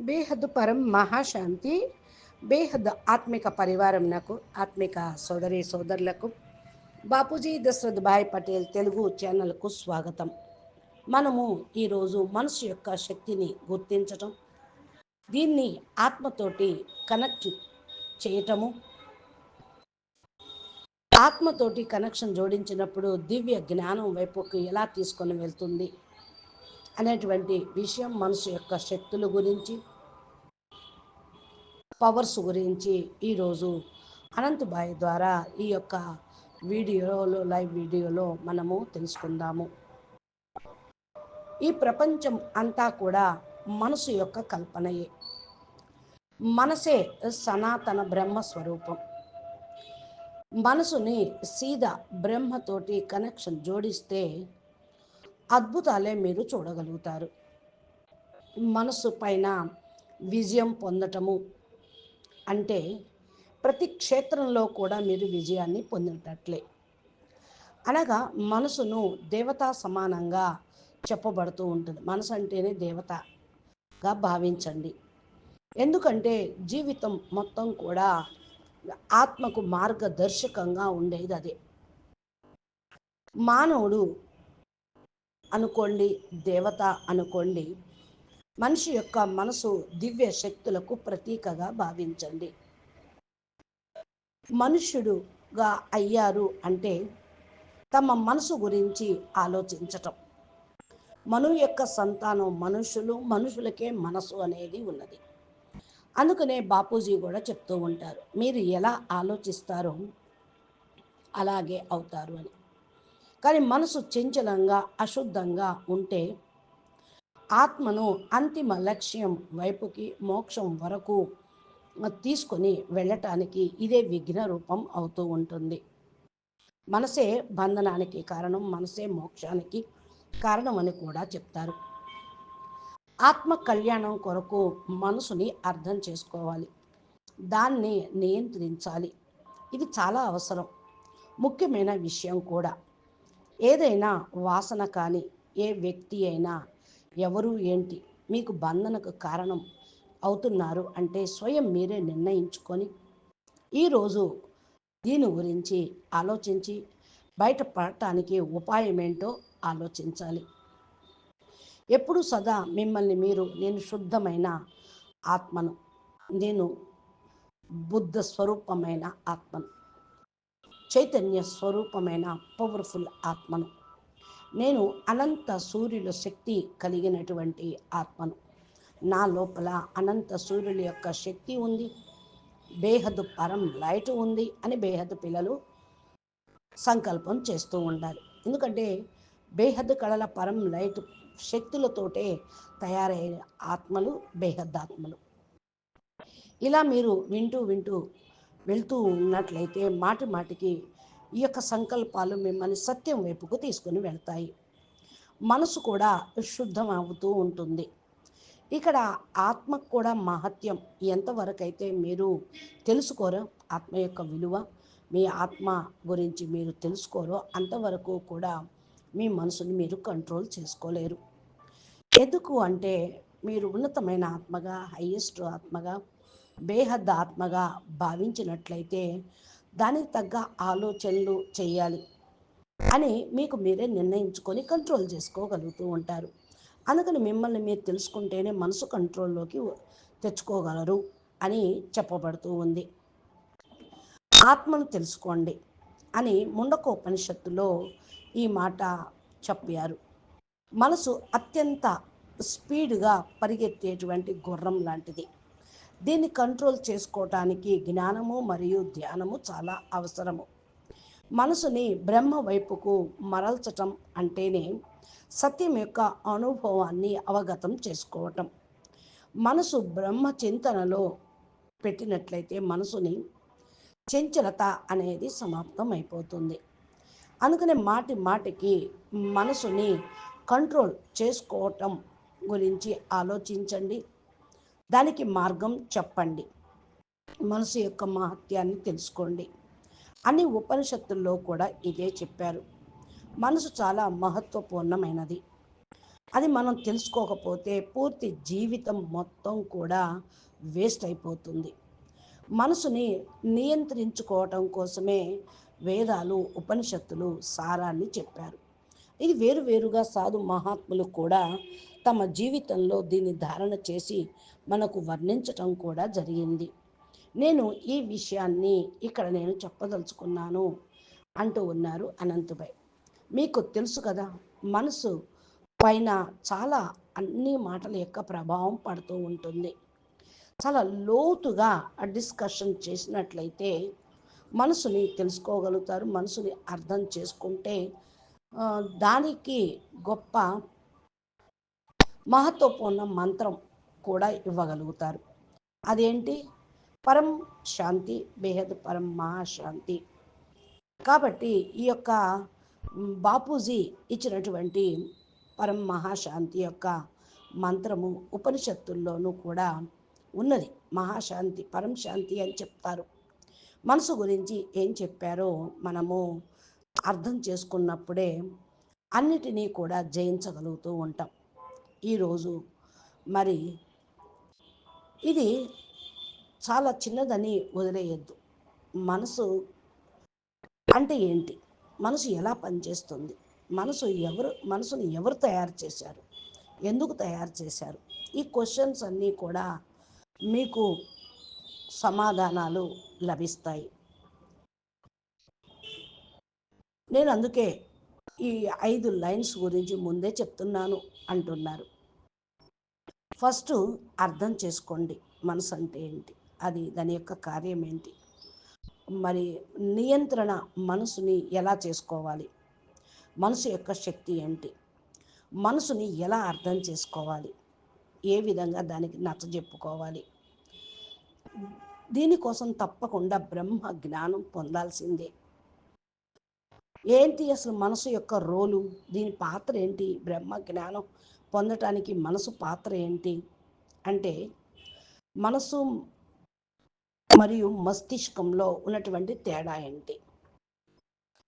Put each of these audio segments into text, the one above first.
బేహద్ పరం మహాశాంతి బేహద్ ఆత్మిక పరివారం నాకు ఆత్మిక సోదరి సోదరులకు బాపూజీ దశరథ్ భాయ్ పటేల్ తెలుగు ఛానల్కు స్వాగతం. మనము ఈరోజు మనసు యొక్క శక్తిని గుర్తించటం దీన్ని ఆత్మతోటి కనెక్ట్ చేయటము. ఆత్మతోటి కనెక్షన్ జోడించినప్పుడు దివ్య జ్ఞానం వైపుకి ఎలా తీసుకొని వెళ్తుంది అనేటువంటి విషయం మనసు యొక్క శక్తుల గురించి పవర్స్ గురించి ఈరోజు అనంతబాయి ద్వారా ఈ యొక్క వీడియోలో లైవ్ వీడియోలో మనము తెలుసుకుందాము. ఈ ప్రపంచం అంతా కూడా మనసు యొక్క కల్పనయే. మనసే సనాతన బ్రహ్మ స్వరూపం. మనసుని సీదా బ్రహ్మతోటి కనెక్షన్ జోడిస్తే అద్భుతాలే మీరు చూడగలుగుతారు. మనసు పైన విజయం పొందటము అంటే ప్రతి క్షేత్రంలో కూడా మీరు విజయాన్ని పొందినట్లే. అనగా మనసును దేవతా సమానంగా చెప్పబడుతూ ఉంటుంది. మనసు అంటేనే దేవతగా భావించండి. ఎందుకంటే జీవితం మొత్తం కూడా ఆత్మకు మార్గదర్శకంగా ఉండేది అదే. మానవుడు అనుకోండి దేవత అనుకోండి మనిషి యొక్క మనసు దివ్య శక్తులకు ప్రతీకగా భావించండి. మనుషుడుగా అయ్యారు అంటే తమ మనసు గురించి ఆలోచించటం. మను యొక్క సంతానం మనుషులు మనుషులకే మనసు అనేది ఉన్నది. అందుకనే బాపూజీ కూడా చెప్తూ ఉంటారు మీరు ఎలా ఆలోచిస్తారో అలాగే అవుతారు అని. కానీ మనసు చంచలంగా అశుద్ధంగా ఉంటే ఆత్మను అంతిమ లక్ష్యం వైపుకి మోక్షం వరకు తీసుకొని వెళ్ళటానికి ఇదే విఘ్న రూపం అవుతూ ఉంటుంది. మనసే బంధనానికి కారణం మనసే మోక్షానికి కారణం అని కూడా చెప్తారు. ఆత్మ కళ్యాణం కొరకు మనసుని అర్థం చేసుకోవాలి. దాన్ని నియంత్రించాలి. ఇది చాలా అవసరం. ముఖ్యమైన విషయం కూడా. ఏదైనా వాసన కానీ ఏ వ్యక్తి అయినా ఎవరు ఏంటి? మీకు బంధనకు కారణం అవుతున్నారు అంటే స్వయం మీరే నిర్ణయించుకొని ఈరోజు దీని గురించి ఆలోచించి బయటపడటానికి ఉపాయం ఏంటో ఆలోచించాలి. ఎప్పుడు సదా మిమ్మల్ని మీరు నేను శుద్ధమైన ఆత్మను నేను బుద్ధ స్వరూపమైన ఆత్మను చైతన్య స్వరూపమైన పవర్ఫుల్ ఆత్మను నేను అనంత సూర్యుల శక్తి కలిగినటువంటి ఆత్మను. నా లోపల అనంత సూర్యుల యొక్క శక్తి ఉంది. బేహదు పరం లైట్ ఉంది అని బేహదు పిల్లలు సంకల్పం చేస్తూ ఉండాలి. ఎందుకంటే బేహద్దు కళల పరం లైట్ శక్తులతోటే తయారయ్యే ఆత్మలు బేహద్దాత్మలు. ఇలా మీరు వింటూ వింటూ వెళ్తూ ఉన్నట్లయితే మాటి మాటికి ఈ యొక్క సంకల్పాలు మిమ్మల్ని సత్యం వైపుకు తీసుకుని వెళ్తాయి. మనసు కూడా శుద్ధం అవుతూ ఉంటుంది. ఇక్కడ ఆత్మకు కూడా మహత్యం ఎంతవరకైతే మీరు తెలుసుకోరో ఆత్మ యొక్క విలువ మీ ఆత్మ గురించి మీరు తెలుసుకోరో అంతవరకు కూడా మీ మనసుని మీరు కంట్రోల్ చేసుకోలేరు. ఎందుకు అంటే మీరు ఉన్నతమైన ఆత్మగా హయ్యెస్ట్ ఆత్మగా బేహద్ ఆత్మగా భావించినట్లయితే దానికి తగ్గ ఆలోచనలు చేయాలి అని మీకు మీరే నిర్ణయించుకొని కంట్రోల్ చేసుకోగలుగుతూ ఉంటారు. అందుకని మిమ్మల్ని మీరు తెలుసుకుంటేనే మనసు కంట్రోల్లోకి తెచ్చుకోగలరు అని చెప్పబడుతూ ఉంది. ఆత్మను తెలుసుకోండి అని ముండకోపనిషత్తులో ఈ మాట చెప్పారు. మనసు అత్యంత స్పీడ్గా పరిగెత్తేటువంటి గుర్రం లాంటిది. దీన్ని కంట్రోల్ చేసుకోవటానికి జ్ఞానము మరియు ధ్యానము చాలా అవసరము. మనసుని బ్రహ్మ వైపుకు మరల్చటం అంటేనే సత్యం యొక్క అనుభవాన్ని అవగతం చేసుకోవటం. మనసు బ్రహ్మ చింతనలో పెట్టినట్లయితే మనసుని చంచలత అనేది సమాప్తం అయిపోతుంది అందుకనే మాటి మాటికి మనసుని కంట్రోల్ చేసుకోవటం గురించి ఆలోచించండి. దానికి మార్గం చెప్పండి. మనసు యొక్క మహత్యాన్ని తెలుసుకోండి. అన్ని ఉపనిషత్తుల్లో కూడా ఇదే చెప్పారు. మనసు చాలా మహత్వపూర్ణమైనది. అది మనం తెలుసుకోకపోతే పూర్తి జీవితం మొత్తం కూడా వేస్ట్ అయిపోతుంది. మనసుని నియంత్రించుకోవటం కోసమే వేదాలు ఉపనిషత్తులు సారాన్ని చెప్పారు. ఇది వేరువేరుగా సాధు మహాత్ములు కూడా తమ జీవితంలో దీన్ని ధారణ చేసి మనకు వర్ణించటం కూడా జరిగింది. నేను ఈ విషయాన్ని ఇక్కడ నేను చెప్పదలుచుకున్నాను అంటూ ఉన్నారు అనంతుభాయ్ మీకు తెలుసు కదా మనసు పైన చాలా అన్ని మాటల యొక్క ప్రభావం పడుతూ ఉంటుంది. చాలా లోతుగా డిస్కషన్ చేసినట్లయితే మనసుని తెలుసుకోగలుగుతారు మనసుని అర్థం చేసుకుంటే దానికి గొప్ప మహత్వపూర్ణ మంత్రం కూడా ఇవ్వగలుగుతారు. అదేంటి? పరం శాంతి బేహద్ పరం మహాశాంతి కాబట్టి ఈ యొక్క బాపూజీ ఇచ్చినటువంటి పరం మహాశాంతి యొక్క మంత్రము ఉపనిషత్తుల్లోనూ కూడా ఉన్నది. మహాశాంతి పరం శాంతి అని చెప్తారు. మనసు గురించి ఏం చెప్పారో మనము అర్థం చేసుకున్నప్పుడే అన్నిటినీ కూడా జయించగలుగుతూ ఉంటాం. ఈరోజు మరి ఇది చాలా చిన్నదని వదిలేయద్దు. మనసు అంటే ఏంటి? మనసు ఎలా పనిచేస్తుంది? మనసు ఎవరు మనసుని ఎవరు తయారు చేశారు? ఎందుకు తయారు చేశారు? ఈ క్వశ్చన్స్ అన్నీ కూడా మీకు సమాధానాలు లభిస్తాయి. నేను అందుకే ఈ ఐదు లైన్స్ గురించి ముందే చెప్తున్నాను అంటున్నారు. ఫస్ట్ అర్థం చేసుకోండి మనసు అంటే ఏంటి? అది దాని యొక్క కార్యం ఏంటి? మరి నియంత్రణ మనసుని ఎలా చేసుకోవాలి? మనసు యొక్క శక్తి ఏంటి? మనసుని ఎలా అర్థం చేసుకోవాలి? ఏ విధంగా దానికి నచ్చ చెప్పుకోవాలి? దీనికోసం తప్పకుండా బ్రహ్మ జ్ఞానం పొందాల్సిందే. ఏంటి అసలు మనసు యొక్క రోలు? దీని పాత్ర ఏంటి? బ్రహ్మ జ్ఞానం పొందటానికి మనసు పాత్ర ఏంటి? అంటే మనసు మరియు మస్తిష్కంలో ఉన్నటువంటి తేడా ఏంటి?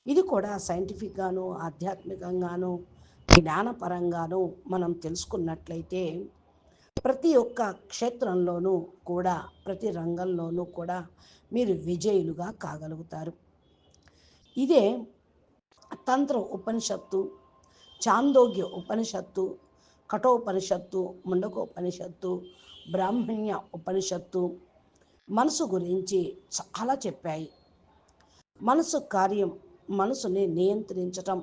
ఇది కూడా సైంటిఫిక్గాను ఆధ్యాత్మికంగాను జ్ఞానపరంగాను మనం తెలుసుకున్నట్లయితే ప్రతి ఒక్క క్షేత్రంలోనూ కూడా ప్రతి రంగంలోనూ కూడా మీరు విజయులుగా కాగలుగుతారు. ఇదే తంత్ర ఉపనిషత్తు చాందోగ్య ఉపనిషత్తు కఠోపనిషత్తు ముండకోపనిషత్తు బ్రాహ్మణ్య ఉపనిషత్తు మనసు గురించి చాలా చెప్పాయి. మనసు కార్యం మనసుని నియంత్రించటం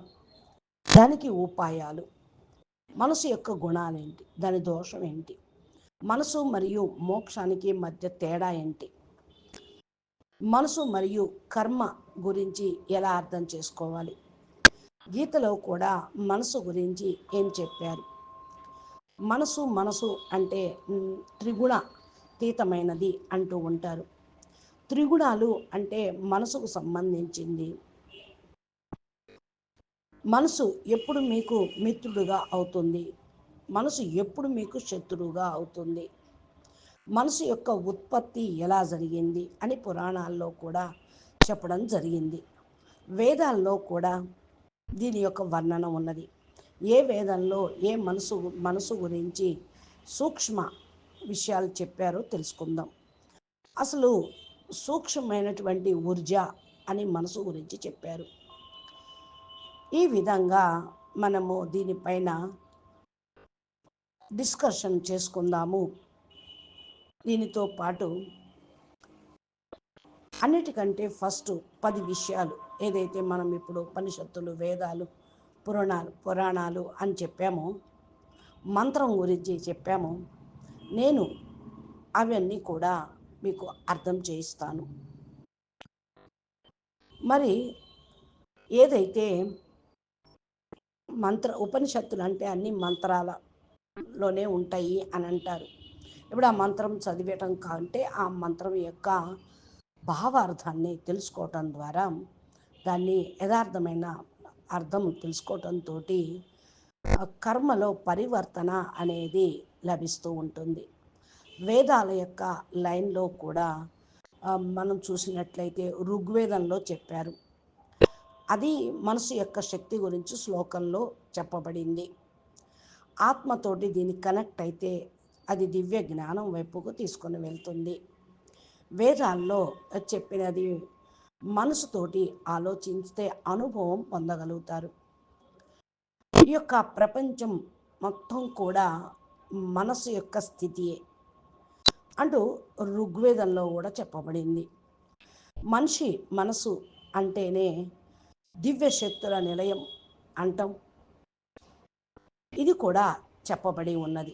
దానికి ఉపాయాలు. మనసు యొక్క గుణాలేంటి? దాని దోషం ఏంటి? మనసు మరియు మోక్షానికి మధ్య తేడా ఏంటి? మనసు మరియు కర్మ గురించి ఎలా అర్థం చేసుకోవాలి? గీతలో కూడా మనసు గురించి ఏం చెప్పారు? మనసు మనసు అంటే త్రిగుణ తీతమైనది అంటూ ఉంటారు. త్రిగుణాలు అంటే మనసుకు సంబంధించింది. మనసు ఎప్పుడు మీకు మిత్రుడుగా అవుతుంది? మనసు ఎప్పుడు మీకు శత్రువుగా అవుతుంది? మనసు యొక్క ఉత్పత్తి ఎలా జరిగింది అని పురాణాల్లో కూడా చెప్పడం జరిగింది. వేదాల్లో కూడా దీని యొక్క వర్ణన ఉన్నది. ఏ వేదంలో ఏ మనసు మనసు గురించి సూక్ష్మ విషయాలు చెప్పారో తెలుసుకుందాం. అసలు సూక్ష్మమైనటువంటి ఊర్జ అని మనసు గురించి చెప్పారు. ఈ విధంగా మనము దీనిపైన డిస్కషన్ చేసుకుందాము. దీనితో పాటు అన్నిటికంటే ఫస్ట్ పది విషయాలు. ఏదైతే మనం ఇప్పుడు ఉపనిషత్తులు వేదాలు పురాణాలు పురాణాలు అని చెప్పామో మంత్రం గురించి చెప్పామో నేను అవన్నీ కూడా మీకు అర్థం చేయిస్తాను. మరి ఏదైతే మంత్ర ఉపనిషత్తులు అంటే అన్ని మంత్రాలలోనే ఉంటాయి అని అంటారు. ఇప్పుడు ఆ మంత్రం చదివటం కంటే ఆ మంత్రం యొక్క భావార్థాన్ని తెలుసుకోవటం ద్వారా దాన్ని యథార్థమైన అర్థం తెలుసుకోవటంతో కర్మలో పరివర్తన అనేది లభిస్తూ ఉంటుంది. వేదాల యొక్క లైన్లో కూడా మనం చూసినట్లయితే ఋగ్వేదంలో చెప్పారు. అది మనసు యొక్క శక్తి గురించి శ్లోకంలో చెప్పబడింది. ఆత్మతోటి దీన్ని కనెక్ట్ అయితే అది దివ్య జ్ఞానం వైపుకు తీసుకొని వెళ్తుంది. వేదాల్లో చెప్పినది మనసుతోటి ఆలోచిస్తే అనుభవం పొందగలుగుతారు. ఈ యొక్క ప్రపంచం మొత్తం కూడా మనసు యొక్క స్థితియే అంటూ ఋగ్వేదంలో కూడా చెప్పబడింది. మనిషి మనసు అంటేనే దివ్య శక్తుల నిలయం అంటాం. ఇది కూడా చెప్పబడి ఉన్నది.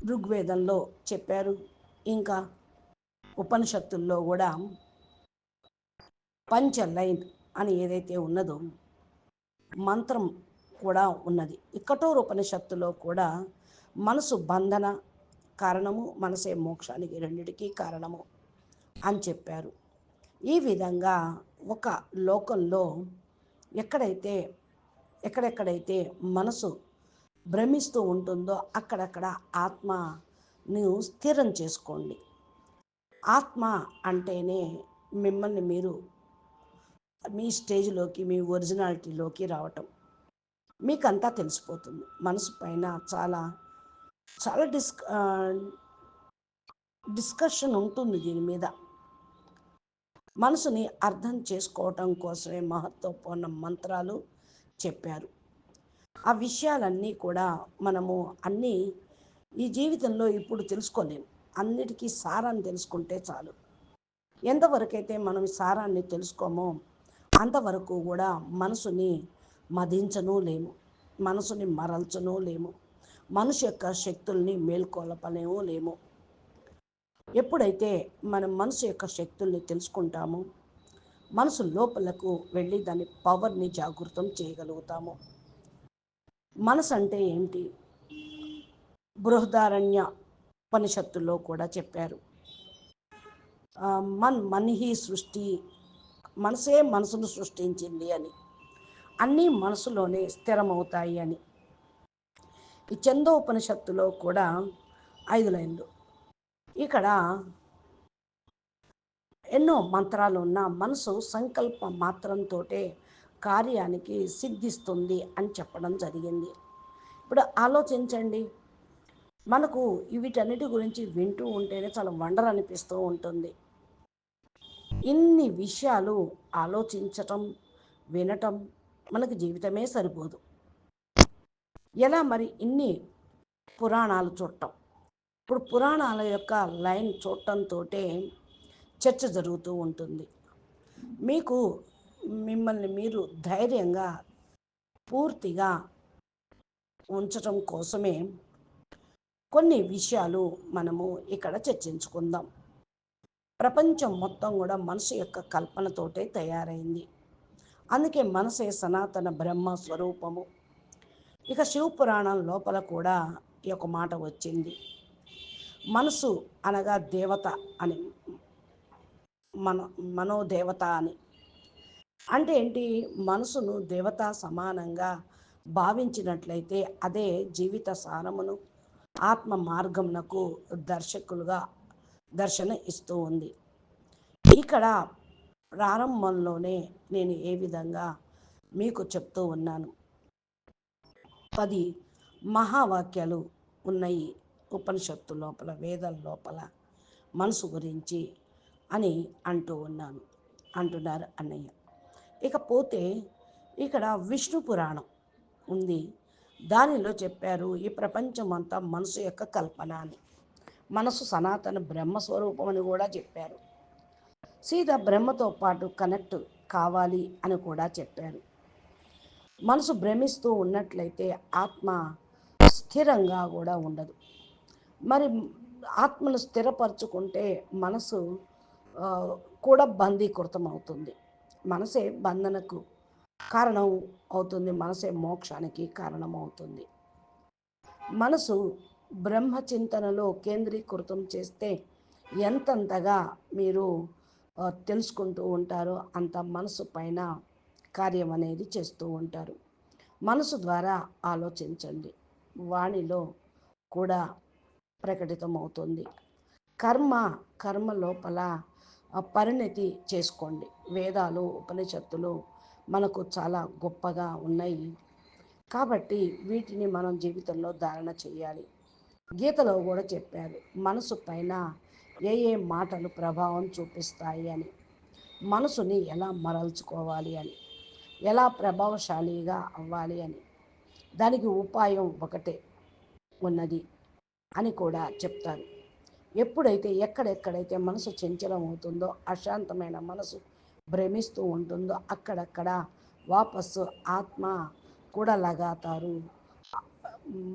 ఋగ్వేదంలో చెప్పారు. ఇంకా ఉపనిషత్తుల్లో కూడా పంచ లైన్ అని ఏదైతే ఉన్నదో మంత్రం కూడా ఉన్నది. ఇక్కటోరు ఉపనిషత్తులో కూడా మనసు బంధన కారణము మనసే మోక్షానికి రెండిటికీ కారణము అని చెప్పారు. ఈ విధంగా ఒక లోకంలో ఎక్కడైతే ఎక్కడెక్కడైతే మనసు భ్రమిస్తూ ఉంటుందో అక్కడక్కడ ఆత్మను స్థిరం చేసుకోండి. ఆత్మ అంటేనే మిమ్మల్ని మీరు మీ స్టేజ్లోకి మీ ఒరిజినాలిటీలోకి రావటం మీకంతా తెలిసిపోతుంది. మనసు పైన చాలా చాలా డిస్ డిస్కషన్ ఉంటుంది దీని మీద. మనసుని అర్థం చేసుకోవటం కోసమే మహత్వపూర్ణ మంత్రాలు చెప్పారు. ఆ విషయాలన్నీ కూడా మనము అన్నీ ఈ జీవితంలో ఇప్పుడు తెలుసుకోలేము అన్నిటికీ సారాన్ని తెలుసుకుంటే చాలు. ఎంతవరకైతే మనం సారాన్ని తెలుసుకోమో అంతవరకు కూడా మనసుని మదించను లేము. మనసుని మరల్చను లేము. మనసు యొక్క శక్తుల్ని మేల్కొలపలేము లేము. ఎప్పుడైతే మనం మనసు యొక్క శక్తుల్ని తెలుసుకుంటామో మనసు లోపలకు వెళ్ళి దాని పవర్ని జాగృతం చేయగలుగుతాము. మనసు అంటే ఏంటి? బృహదారణ్య ఉపనిషత్తుల్లో కూడా చెప్పారు. మన్ మన్హి సృష్టి మనసే మనసును సృష్టించింది అని. అన్నీ మనసులోనే స్థిరమవుతాయి అని. ఈ చందోపనిషత్తులో కూడా ఐదు లైన్లు ఇక్కడ ఎన్నో మంత్రాలు ఉన్న మనసు సంకల్ప మాత్రంతో కార్యానికి సిద్ధిస్తుంది అని చెప్పడం జరిగింది. ఇప్పుడు ఆలోచించండి. మనకు వీటన్నిటి గురించి వింటూ ఉంటేనే చాలా వండర్ అనిపిస్తూ ఉంటుంది. ఇన్ని విషయాలు ఆలోచించటం వినటం మనకు జీవితమే సరిపోదు. ఎలా మరి ఇన్ని పురాణాలు చూడటం? ఇప్పుడు పురాణాల యొక్క లైన్ చూడటంతో చర్చ జరుగుతూ ఉంటుంది. మీకు మిమ్మల్ని మీరు ధైర్యంగా పూర్తిగా ఉంచటం కోసమే కొన్ని విషయాలు మనము ఇక్కడ చర్చించుకుందాం. ప్రపంచం మొత్తం కూడా మనసు యొక్క కల్పనతోటే తయారైంది. అందుకే మనసే సనాతన బ్రహ్మ స్వరూపము. ఇక శివపురాణం లోపల కూడా ఈ యొక్క మాట వచ్చింది. మనసు అనగా దేవత అని మన మనోదేవత అని. అంటే ఏంటి? మనసును దేవత సమానంగా భావించినట్లయితే అదే జీవిత సారమును ఆత్మ మార్గమునకు దర్శకులుగా దర్శన ఇస్తూ ఉంది. ఇక్కడ ప్రారంభంలోనే నేను ఏ విధంగా మీకు చెప్తూ ఉన్నాను. పది మహావాక్యాలు ఉన్నాయి ఉపనిషత్తు లోపల వేదం లోపల మనసు గురించి అని అంటూ ఉన్నాను. అంటున్నారు అన్నయ్య. ఇకపోతే ఇక్కడ విష్ణు పురాణం ఉంది. దానిలో చెప్పారు ఈ ప్రపంచం అంతా మనసు యొక్క కల్పన అని. మనసు సనాతన బ్రహ్మస్వరూపం అని కూడా చెప్పారు. సీత బ్రహ్మతో పాటు కనెక్ట్ కావాలి అని కూడా చెప్పారు. మనసు భ్రమిస్తూ ఉన్నట్లయితే ఆత్మ స్థిరంగా కూడా ఉండదు. మరి ఆత్మను స్థిరపరచుకుంటే మనసు కూడా బందీకృతం అవుతుంది. మనసే బంధనకు కారణం అవుతుంది. మనసే మోక్షానికి కారణం అవుతుంది. మనసు బ్రహ్మచింతనలో కేంద్రీకృతం చేస్తే ఎంతంతగా మీరు తెలుసుకుంటూ ఉంటారో అంత మనసు పైన కార్యం అనేది చేస్తూ ఉంటారు. మనసు ద్వారా ఆలోచించండి. వాణిలో కూడా ప్రకటితమవుతుంది. కర్మ కర్మ లోపల పరిణతి చేసుకోండి. వేదాలు ఉపనిషత్తులు మనకు చాలా గొప్పగా ఉన్నాయి. కాబట్టి వీటిని మనం జీవితంలో ధారణ చేయాలి. గీతలో కూడా చెప్పారు మనసు పైన ఏ ఏ మాటలు ప్రభావం చూపిస్తాయి అని. మనసుని ఎలా మరల్చుకోవాలి అని. ఎలా ప్రభావశాలిగా అవ్వాలి అని. దానికి ఉపాయం ఒకటే ఉన్నది అని కూడా చెప్తారు. ఎప్పుడైతే ఎక్కడెక్కడైతే మనసు చంచలం అవుతుందో అశాంతమైన మనసు భ్రమిస్తూ ఉంటుందో అక్కడక్కడ వాపస్సు ఆత్మ కూడా లగాతారు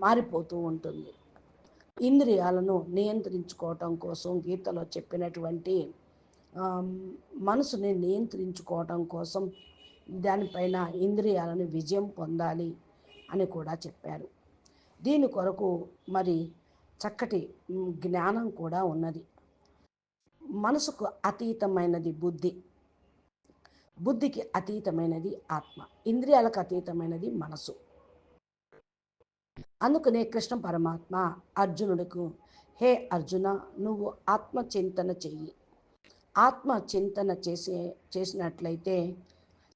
మారిపోతూ ఉంటుంది. ఇంద్రియాలను నియంత్రించుకోవటం కోసం గీతలో చెప్పినటువంటి మనసుని నియంత్రించుకోవటం కోసం దానిపైన ఇంద్రియాలను విజయం పొందాలి అని కూడా చెప్పారు. దీని కొరకు మరి చక్కటి జ్ఞానం కూడా ఉన్నది. మనసుకు అతీతమైనది బుద్ధి. బుద్ధికి అతీతమైనది ఆత్మ. ఇంద్రియాలకు అతీతమైనది మనసు. అందుకనే కృష్ణ పరమాత్మ అర్జునుడికి హే అర్జున నువ్వు ఆత్మచింతన చెయ్యి. ఆత్మచింతన చేసే చేసినట్లయితే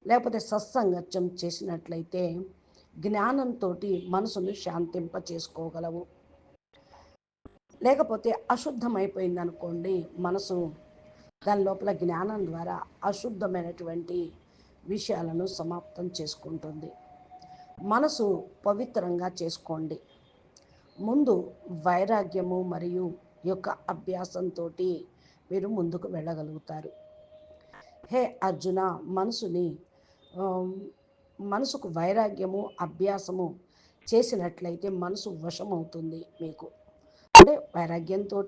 లేకపోతే సత్సంగత్యం చేసినట్లయితే జ్ఞానంతో మనసును శాంతింప చేసుకోగలవు లేకపోతే అశుద్ధమైపోయింది అనుకోండి మనసు దాని లోపల జ్ఞానం ద్వారా అశుద్ధమైనటువంటి విషయాలను సమాప్తం చేసుకుంటుంది. మనసు పవిత్రంగా చేసుకోండి. ముందు వైరాగ్యము మరియు యొక్క అభ్యాసంతో మీరు ముందుకు వెళ్ళగలుగుతారు. హే అర్జున మనసుని మనసుకు వైరాగ్యము అభ్యాసము చేసినట్లయితే మనసు వశమవుతుంది మీకు. అంటే వైరాగ్యంతో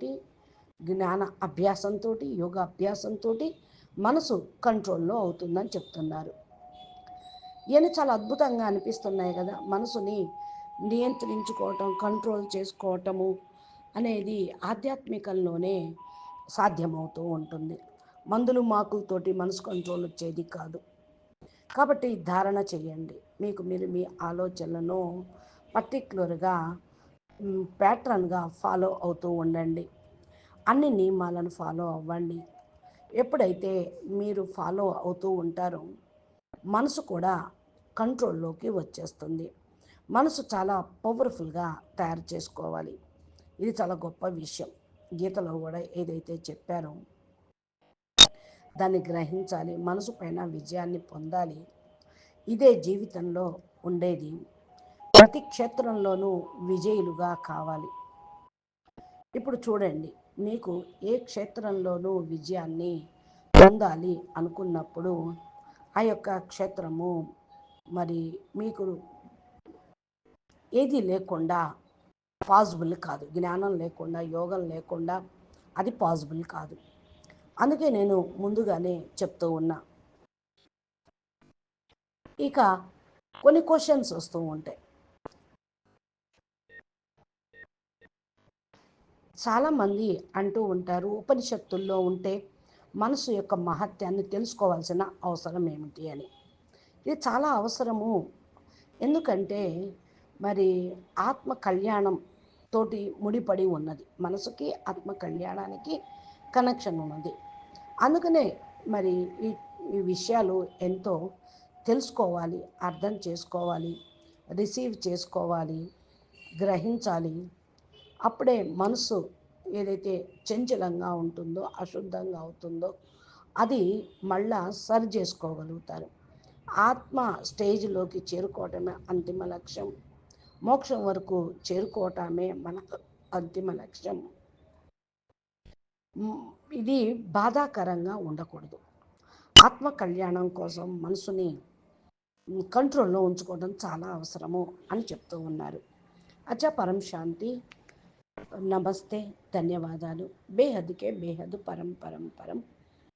జ్ఞాన అభ్యాసంతో యోగ అభ్యాసంతో మనసు కంట్రోల్లో అవుతుందని చెప్తున్నారు. ఇవన్నీ చాలా అద్భుతంగా అనిపిస్తున్నాయి కదా. మనసుని నియంత్రించుకోవటం కంట్రోల్ చేసుకోవటము అనేది ఆధ్యాత్మికంలోనే సాధ్యమవుతూ ఉంటుంది. మందులు మాకులతోటి మనసు కంట్రోల్ వచ్చేది కాదు. కాబట్టి ధారణ చేయండి. మీకు మీరు మీ ఆలోచనలను పర్టిక్యులర్గా ప్యాటర్న్గా ఫాలో అవుతూ ఉండండి. అన్ని నియమాలను ఫాలో అవ్వండి. ఎప్పుడైతే మీరు ఫాలో అవుతూ ఉంటారో మనసు కూడా కంట్రోల్లోకి వచ్చేస్తుంది. మనసు చాలా పవర్ఫుల్గా తయారు చేసుకోవాలి. ఇది చాలా గొప్ప విషయం. గీతలో కూడా ఏదైతే చెప్పారో దాన్ని గ్రహించాలి. మనసు పైన విజయాన్ని పొందాలి. ఇదే జీవితంలో ఉండేది. ప్రతి క్షేత్రంలోనూ విజయులుగా కావాలి. ఇప్పుడు చూడండి. మీకు ఏ క్షేత్రంలోనూ విజయాన్ని పొందాలి అనుకున్నప్పుడు ఆ యొక్క క్షేత్రము మరి మీకు ఏది లేకుండా పాసిబుల్ కాదు. జ్ఞానం లేకుండా యోగం లేకుండా అది పాసిబుల్ కాదు. అందుకే నేను ముందుగానే చెప్తూ ఉన్నా. ఇక కొన్ని క్వశ్చన్స్ వస్తూ ఉంటాయి. చాలామంది అంటూ ఉంటారు ఉపనిషత్తుల్లో ఉంటే మనసు యొక్క మహత్యాన్ని తెలుసుకోవాల్సిన అవసరం ఏమిటి అని. ఇది చాలా అవసరము. ఎందుకంటే మరి ఆత్మ కళ్యాణం తోటి ముడిపడి ఉన్నది. మనసుకి ఆత్మ కళ్యాణానికి కనెక్షన్ ఉన్నది. అందుకనే మరి ఈ ఈ విషయాలు ఎంతో తెలుసుకోవాలి అర్థం చేసుకోవాలి రిసీవ్ చేసుకోవాలి గ్రహించాలి. అప్పుడే మనసు ఏదైతే చంచలంగా ఉంటుందో అశుద్ధంగా అవుతుందో అది మళ్ళా సరి చేసుకోగలుగుతారు. ఆత్మ స్టేజ్లోకి చేరుకోవటమే అంతిమ లక్ష్యం. మోక్షం వరకు చేరుకోవటమే మన అంతిమ లక్ష్యం. ఇది బాధాకరంగా ఉండకూడదు. ఆత్మ కళ్యాణం కోసం మనసుని కంట్రోల్లో ఉంచుకోవడం చాలా అవసరము అని చెప్తూ ఉన్నారు. అచ్చా పరం శాంతి. నమస్తే ధన్యవాదాలు. బేహద్కే బేహద్ పరం పరం పరం.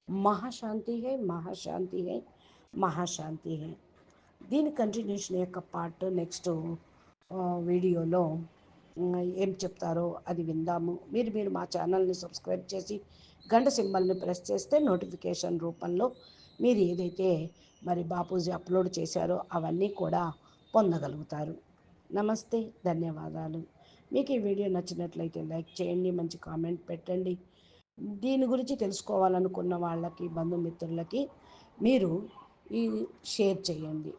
మహాశాంతి హై మహాశాంతి హై మహాశాంతి దీని కంటిన్యూషన్ యొక్క పార్ట్ నెక్స్ట్ వీడియోలో ఏం చెప్తారో అది విందాము. మీరు మీరు మా ఛానల్ని సబ్స్క్రైబ్ చేసి గంట సింబల్ని ప్రెస్ చేస్తే నోటిఫికేషన్ రూపంలో మీరు ఏదైతే మరి బాపూజీ అప్లోడ్ చేశారో అవన్నీ కూడా పొందగలుగుతారు. నమస్తే ధన్యవాదాలు. మీకు ఈ వీడియో నచ్చినట్లయితే లైక్ చేయండి మంచి కామెంట్ పెట్టండి. దీని గురించి తెలుసుకోవాలనుకున్న వాళ్ళకి బంధుమిత్రులకి మీరు ఈ షేర్ చేయండి.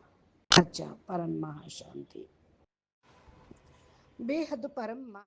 అచ్చా పరం మహాశాంతి బేహద్దు పరం